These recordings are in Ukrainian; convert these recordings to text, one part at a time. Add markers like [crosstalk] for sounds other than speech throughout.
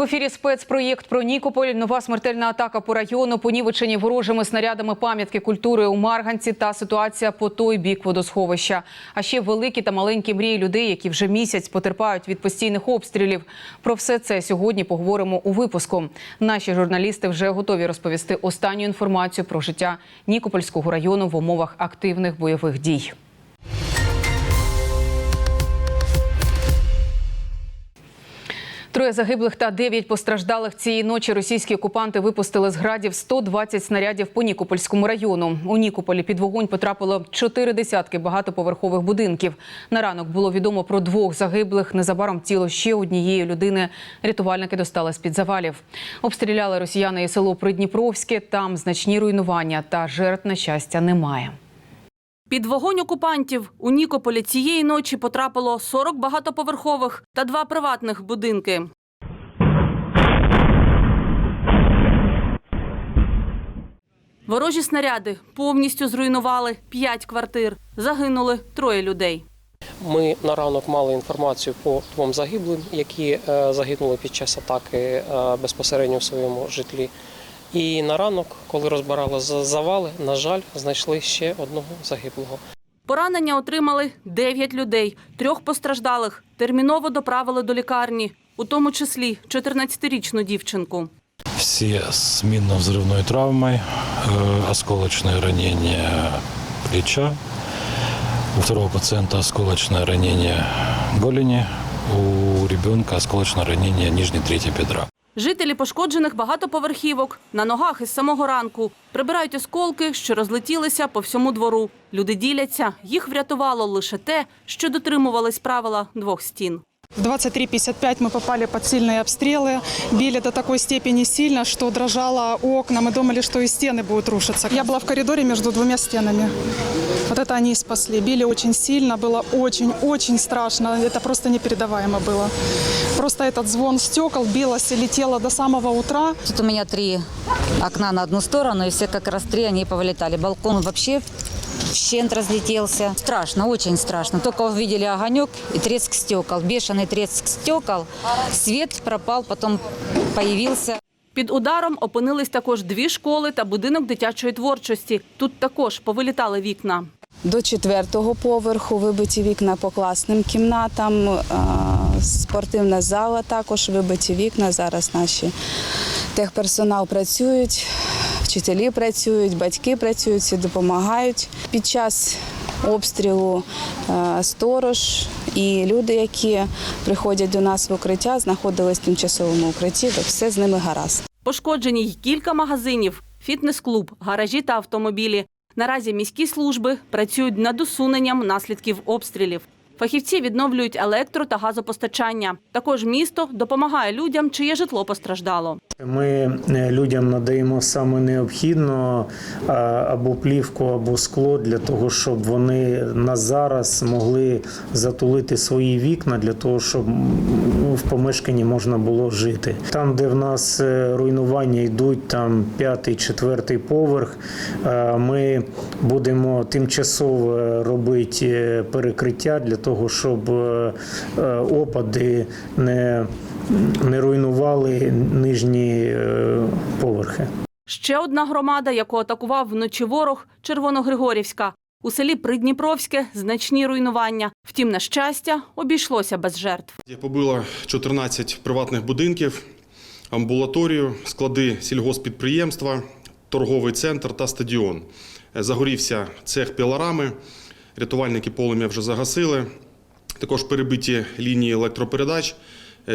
В ефірі спецпроєкт про Нікополь. Нова смертельна атака по району, понівечені ворожими снарядами пам'ятки культури у Марганці та ситуація по той бік водосховища. А ще великі та маленькі мрії людей, які вже місяць потерпають від постійних обстрілів. Про все це сьогодні поговоримо у випуску. Наші журналісти вже готові розповісти останню інформацію про життя Нікопольського району в умовах активних бойових дій. Троє загиблих та дев'ять постраждалих цієї ночі російські окупанти випустили з градів 120 снарядів по Нікопольському району. У Нікополі під вогонь потрапило чотири десятки багатоповерхових будинків. На ранок було відомо про двох загиблих. Незабаром тіло ще однієї людини рятувальники достали з під завалів. Обстріляли росіяни і село Придніпровське. Там значні руйнування та жертв на щастя немає. Під вогонь окупантів у Нікополі цієї ночі потрапило 40 багатоповерхових та два приватних будинки. Ворожі снаряди повністю зруйнували 5 квартир. Загинули троє людей. Ми на ранок мали інформацію по двом загиблим, які е, загинули під час атаки е, безпосередньо в своєму житлі. І на ранок, коли розбирали завали, на жаль, знайшли ще одного загиблого. Поранення отримали 9 людей, трьох постраждалих. Терміново доправили до лікарні, у тому числі 14-річну дівчинку. Все с минно-взрывной травмой, э, осколочное ранение плеча. У второго пациента осколочное ранение голени, у ребенка осколочное ранение нижней трети бедра. Жителі пошкоджених багатоповерхівок на ногах із самого ранку прибирають осколки, що розлетілися по всьому двору. Люди діляться. Їх врятувало лише те, що дотримувались правила двох стін. В 23.55 мы попали под сильные обстрелы. Били до такой степени сильно, что дрожало окна. Мы думали, что и стены будут рушиться. Я была в коридоре между двумя стенами. Вот это они и спасли. Били очень сильно, было очень-очень страшно. Это просто непередаваемо было. Просто этот звон стекол билось и летело до самого утра. Тут у меня три окна на одну сторону, и все как раз три они повылетали. Балкон вообще щент разлетелся. Страшно, очень страшно. Только увидели огонек и треск стекол. Бешеный треск стекол. Свет пропал, потом появился. Під ударом опинились також дві школи та будинок дитячої творчості. Тут також повилітали вікна. До четвертого поверху вибиті вікна по класним кімнатам, спортивна зала також вибиті вікна. Зараз наші техперсонал працюють, вчителі працюють, батьки працюють, всі допомагають. Під час обстрілу е, сторож і люди, які приходять до нас в укриття, знаходились в тимчасовому укритті, то все з ними гаразд. Пошкоджені й кілька магазинів, фітнес-клуб, гаражі та автомобілі. Наразі міські служби працюють над усуненням наслідків обстрілів. Фахівці відновлюють електро та газопостачання. Також місто допомагає людям, чиє житло постраждало. Ми е, людям надаємо саме необхідно або плівку, або скло для того, щоб вони на зараз могли затулити свої вікна для того, щоб в помешканні можна було жити. Там, де в нас е, руйнування йдуть, там п'ятий, четвертий поверх, е, ми будемо тимчасово робити перекриття для того, щоб опади не не руйнували нижні е, поверхи. Ще одна громада, яку атакував вночі ворог Червоногригорівська. У селі Придніпровське значні руйнування. Втім, на щастя, обійшлося без жертв. Побило 14 приватних будинків, амбулаторію, склади сільгоспідприємства, торговий центр та стадіон. Загорівся цех пілорами, рятувальники полум'я вже загасили. Також перебиті лінії електропередач, Е,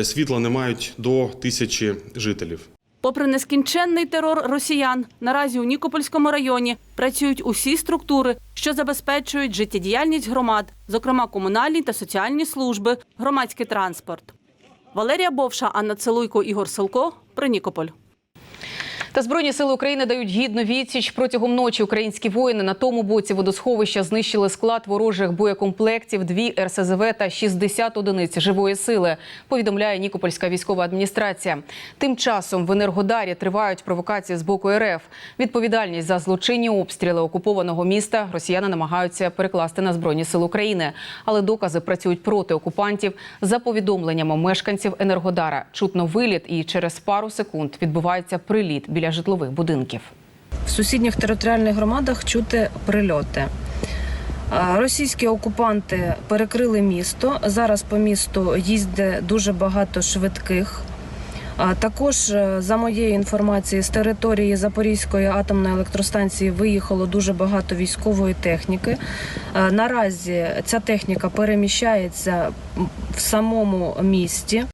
світла не мають до тисячі жителів. Попри нескінченний терор росіян, наразі у Нікопольському районі працюють усі структури, що забезпечують життєдіяльність громад, зокрема комунальні та соціальні служби, громадський транспорт. Валерія Бовша, Анна Целуйко, Ігор Селко. Про Нікополь. Та збройні сили України дають гідну відсіч протягом ночі. Українські воїни на тому боці водосховища знищили склад ворожих боєкомплектів, дві РСЗВ та 60 одиниць живої сили. Повідомляє Нікопольська військова адміністрація. Тим часом в Енергодарі тривають провокації з боку РФ. Відповідальність за злочинні обстріли окупованого міста росіяни намагаються перекласти на збройні сили України, але докази працюють проти окупантів. За повідомленнями мешканців Енергодара, чутно виліт і через пару секунд відбувається приліт біля житлових будинків. В сусідніх територіальних громадах чути прильоти. Російські окупанти перекрили місто. Зараз по місту їздить дуже багато швидких. Також, е, за моєю інформацією, з території Запорізької атомної електростанції виїхало дуже багато військової техніки. Наразі ця техніка переміщається в самому місті.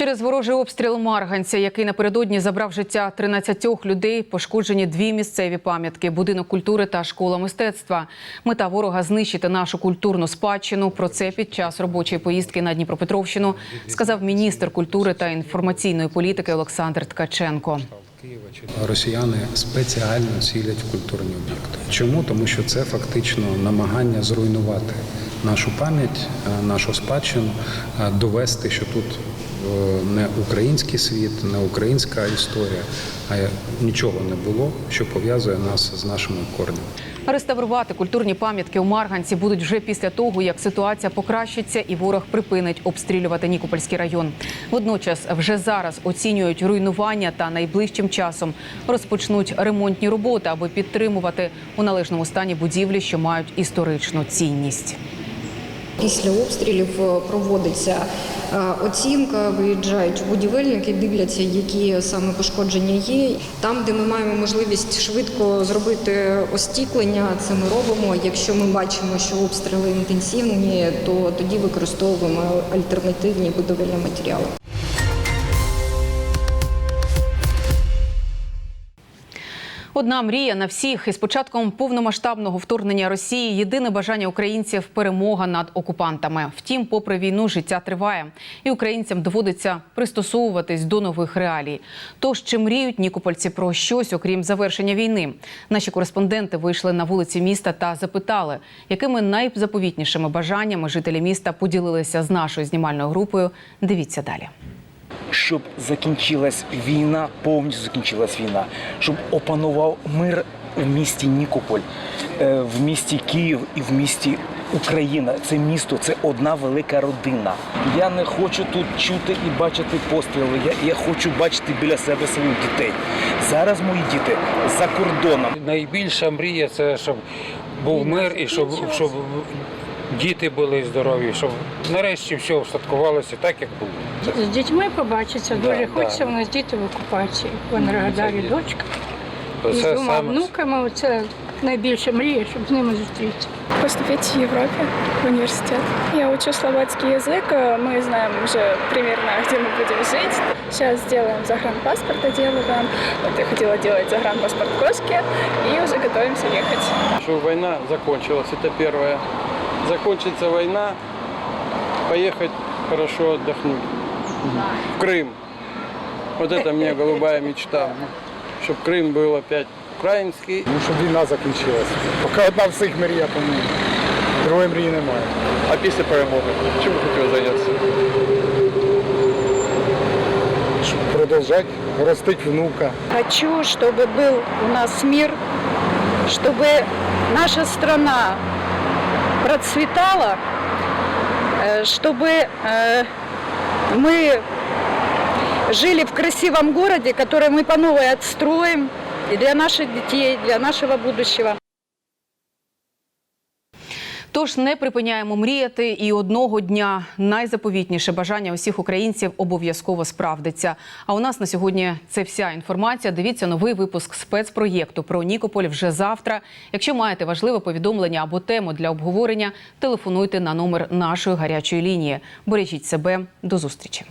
Через ворожий обстріл Марганця, який напередодні забрав життя 13 людей, пошкоджені дві місцеві пам'ятки будинок культури та школа мистецтва. Мета ворога знищити нашу культурну спадщину. Про це під час робочої поїздки на Дніпропетровщину сказав міністр культури та інформаційної політики Олександр Ткаченко. Росіяни спеціально цілять в культурні об'єкти. Чому? Тому що це фактично намагання зруйнувати нашу пам'ять, е, нашу спадщину, е, довести, що тут не український світ, не українська історія, а нічого не було, що пов'язує нас з нашими корнями. Реставрувати культурні пам'ятки у Марганці будуть вже після того, як ситуація покращиться і ворог припинить обстрілювати Нікопольський район. Водночас вже зараз оцінюють руйнування та найближчим часом розпочнуть ремонтні роботи, аби підтримувати у належному стані будівлі, що мають історичну цінність. Після обстрілів е, проводиться оцінка, виїжджають будівельники, дивляться, які саме пошкодження є. Там, де ми маємо можливість швидко зробити остіклення, це ми робимо. Якщо ми бачимо, що обстріли інтенсивні, то тоді використовуємо альтернативні будівельні матеріали. Одна мрія на всіх із початком повномасштабного вторгнення Росії єдине бажання українців перемога над окупантами. Втім, попри війну, життя триває, і українцям доводиться пристосовуватись до нових реалій. Тож чи мріють нікопольці про щось, окрім завершення війни? Наші кореспонденти вийшли на вулиці міста та запитали, якими найзаповітнішими бажаннями жителі міста поділилися з нашою знімальною групою. Дивіться далі. Щоб закінчилась війна, повністю закінчилась війна, щоб опанував мир в місті Нікополь, е, в місті Київ і в місті Україна. Це місто, це одна велика родина. Я не хочу тут чути і бачити постріли. Я, я хочу бачити біля себе своїх дітей. Зараз мої діти за кордоном. Найбільша мрія це щоб був мир і щоб, щоб діти були здорові, щоб нарешті все встаткувалося так, як було. З дітьми побачиться. Да, Дуже да. хочеться. У нас діти в окупації. В Енергодарі дочка. І з Це двома саме внуками. Це найбільша мрія, щоб з ними зустрітися. Поступить в Европе в университет. Я учу словацкий язык. Мы знаем уже примерно, где мы [laughs] будем жить. Сейчас сделаем загранпаспорт, доделываем. Вот я хотела делать загранпаспорт в Коске и уже готовимся ехать. Щоб війна закончилась, це перше. Закончиться війна, поїхати хорошо отдохнуть. В Крым. Вот это мне голубая мечта. Щоб Крим був опять український. Ну, щоб війна закінчилась. Поки одна всіх мрія, тому другої мрії немає. А після перемоги? Чим ви хотіли зайнятися? Щоб продовжати ростити внука. Хочу, чтобы был у нас мир, чтобы наша страна процветала, э, чтобы э, мы жили в красивом городе, который мы по новой отстроим и для наших детей, для нашего будущего. Тож не припиняємо мріяти, і одного дня найзаповітніше бажання усіх українців обов'язково справдиться. А у нас на сьогодні це вся інформація. Дивіться новий випуск спецпроєкту про Нікополь вже завтра. Якщо маєте важливе повідомлення або тему для обговорення, телефонуйте на номер нашої гарячої лінії. Бережіть себе до зустрічі.